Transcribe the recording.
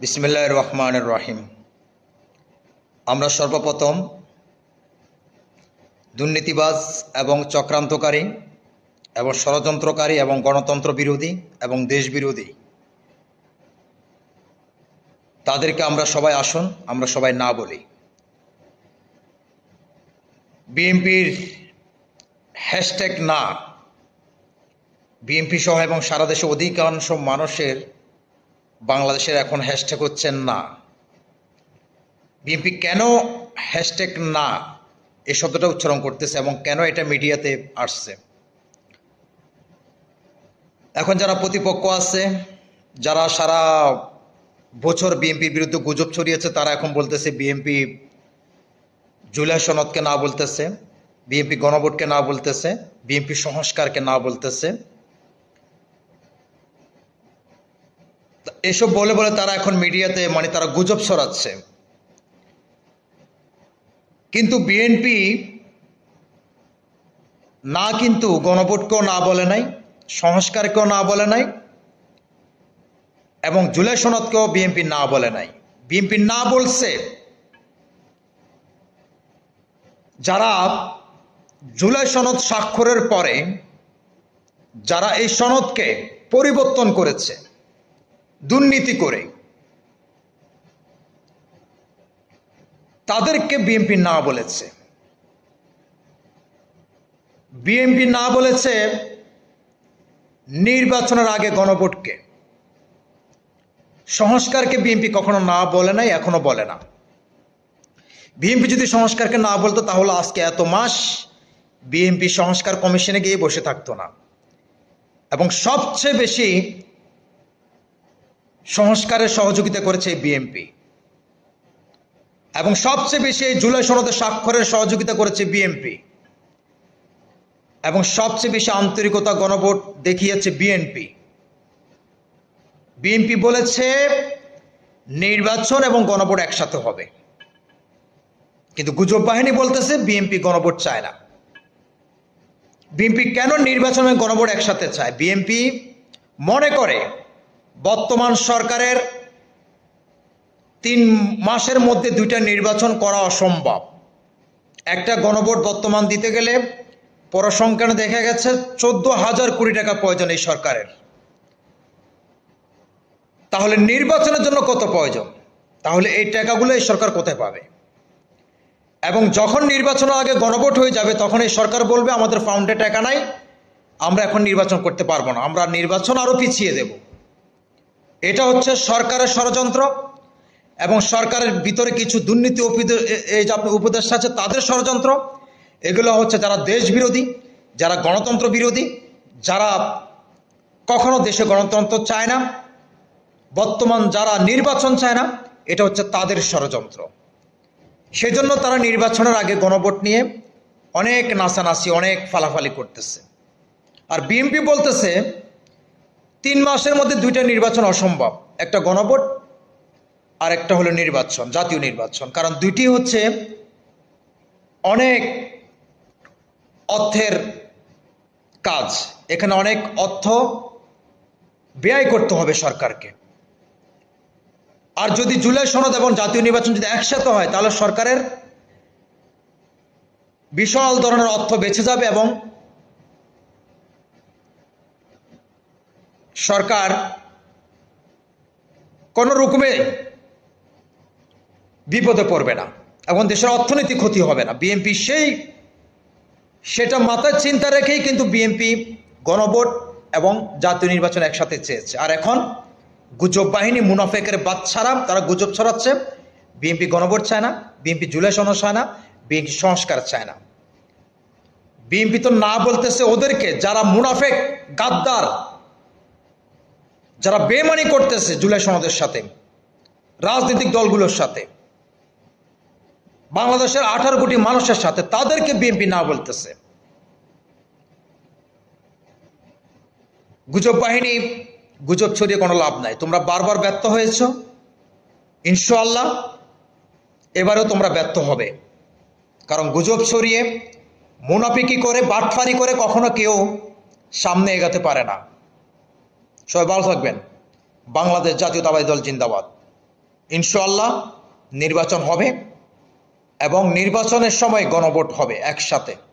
বিসমিল্লাহ রহমান রহিম। আমরা সর্বপ্রথম দুর্নীতিবাজ এবং চক্রান্তকারী এবং ষড়যন্ত্রকারী এবং গণতন্ত্র বিরোধী এবং দেশ বিরোধী। তাদেরকে আমরা সবাই আসুন, আমরা সবাই না বলি। বিএনপির হ্যাশট্যাগ না। বিএনপি সহ এবং সারা দেশে অধিকাংশ মানুষের বাংলাদেশের এখন হ্যাশট্যাগ হচ্ছেন না। বিএনপি কেন হ্যাশট্যাগ না? এই শব্দটা উচ্চারণ করতেছে এবং কেন এটা মিডিয়াতে আসছে? এখন যারা প্রতিপক্ষ আছে, যারা সারা বছর বিএনপির বিরুদ্ধে গুজব ছড়িয়েছে, তারা এখন বলতেছে বিএনপি জুলাই সনদকে না বলতেছে, বিএনপি গণভোটকে না বলতেছে, বিএনপি সংস্কারকে না বলতেছে। এসব বলে বলে তারা এখন মিডিয়াতে মানে তারা গুজব ছড়াচ্ছে। কিন্তু বিএনপি না কিন্তু গণভোটকেও না বলে নাই, সংস্কারকেও না বলে নাই, এবং জুলাই সনদকেও বিএনপি না বলে নাই। বিএনপি না বলছে, যারা জুলাই সনদ স্বাক্ষরের পরে, যারা এই সনদকে পরিবর্তন করেছে দুর্নীতি করে। তাদেরকে বিএনপি না বলেছে। বিএনপি না বলেছে নির্বাচনের আগে গণভোটকে। সংস্কারকে বিএনপি কখনো না বলে নাই, এখনও বলে না। বিএনপি যদি সংস্কারকে না বলতো, তাহলে আজকে এত মাস বিএনপি সংস্কার কমিশনে গিয়ে বসে থাকতো না। এবং সবচেয়ে বেশি সংস্কারের সহযোগিতা করেছে বিএনপি এবং সবচেয়ে বেশি এই জুলাই সনদে স্বাক্ষরের সহযোগিতা করেছে বিএনপি এবং সবচেয়ে বেশি আন্তরিকতা গণভোট দেখিয়েছে বিএনপি বিএনপি বলেছে, নির্বাচন এবং গণভোট একসাথে হবে। কিন্তু গুজব বাহিনী বলতেছে বিএনপি গণভোট চায় না। বিএনপি কেন নির্বাচন এবং গণভোট একসাথে চায়? বিএনপি মনে করে বর্তমান সরকারের তিন মাসের মধ্যে দুইটা নির্বাচন করা অসম্ভব। একটা গণভোট বর্তমান দিতে গেলে পরসংখ্যানে দেখা গেছে চোদ্দ হাজার কোটি টাকা প্রয়োজন এই সরকারের। তাহলে নির্বাচনের জন্য কত প্রয়োজন? তাহলে এই টাকাগুলো এই সরকার কোথায় পাবে? এবং যখন নির্বাচনের আগে গণভোট হয়ে যাবে, তখন এই সরকার বলবে, আমাদের ফাউন্ডে টাকা নাই, আমরা এখন নির্বাচন করতে পারব না। আমরা নির্বাচন আরও পিছিয়ে দেব। এটা হচ্ছে সরকারের ষড়যন্ত্র এবং সরকারের ভিতরে কিছু দুর্নীতি এই যে আপনার উপদেষ্টা আছে, তাদের ষড়যন্ত্র। এগুলো হচ্ছে যারা দেশ বিরোধী, যারা গণতন্ত্র বিরোধী, যারা কখনো দেশে গণতন্ত্র চায় না, বর্তমান যারা নির্বাচন চায় না, এটা হচ্ছে তাদের ষড়যন্ত্র। সেজন্য তারা নির্বাচনের আগে গণভোট নিয়ে অনেক নাচানাচি, অনেক ফালাফালি করতেছে। আর বিএনপি বলতেছে তিন মাসের মধ্যে দুইটা নির্বাচন অসম্ভব। একটা গণভোট আর একটা হলো নির্বাচন, জাতীয় নির্বাচন। কারণ দুইটি হচ্ছে অনেক অর্থের কাজ। এখানে অনেক অর্থ ব্যয় করতে হবে সরকারকে। আর যদি জুলাই সনদ এবং জাতীয় নির্বাচন যদি একসাথে হয়, তাহলে সরকারের বিশাল ধরনের অর্থ বেঁচে যাবে এবং সরকার কোনো রকমে বিপদে পড়বে না এবং দেশের অর্থনৈতিক ক্ষতি হবে না। বিএনপি সেই, সেটা মাথায় চিন্তা রেখেই কিন্তু বিএনপি গণভোট এবং জাতীয় নির্বাচন একসাথে চেয়েছে। আর এখন গুজব বাহিনী মুনাফেকের বাদ বাচ্চারা, তারা গুজব ছড়াচ্ছে। বিএনপি গণভোট চায় না বিএনপি জুলাই সনদ চায় না বিএনপি সংস্কার চায় না। বিএনপি তো না বলতেছে ওদেরকে, যারা মুনাফেক, গাদ্দার যারা বেমানি করতেছে জুলাই সনদের সাথে, রাজনৈতিক দলগুলোর সাথে, বাংলাদেশের আঠারো কোটি মানুষের সাথে, তাদেরকে বিএনপি না বলতেছে। গুজব বাহিনী, গুজব ছড়িয়ে কোনো লাভ নাই। তোমরা বারবার ব্যর্থ হয়েছ ইনশাল্লাহ এবারেও তোমরা ব্যর্থ হবে। কারণ গুজব ছড়িয়ে মুনাফিকি করে, বাটফারি করে কখনো কেউ সামনে এগাতে পারে না। সবাই ভালো থাকবেন। বাংলাদেশ জাতীয়তাবাদী দল জিন্দাবাদ। ইনশাল্লাহ নির্বাচন হবে এবং নির্বাচনের সময় গণভোট হবে একসাথে।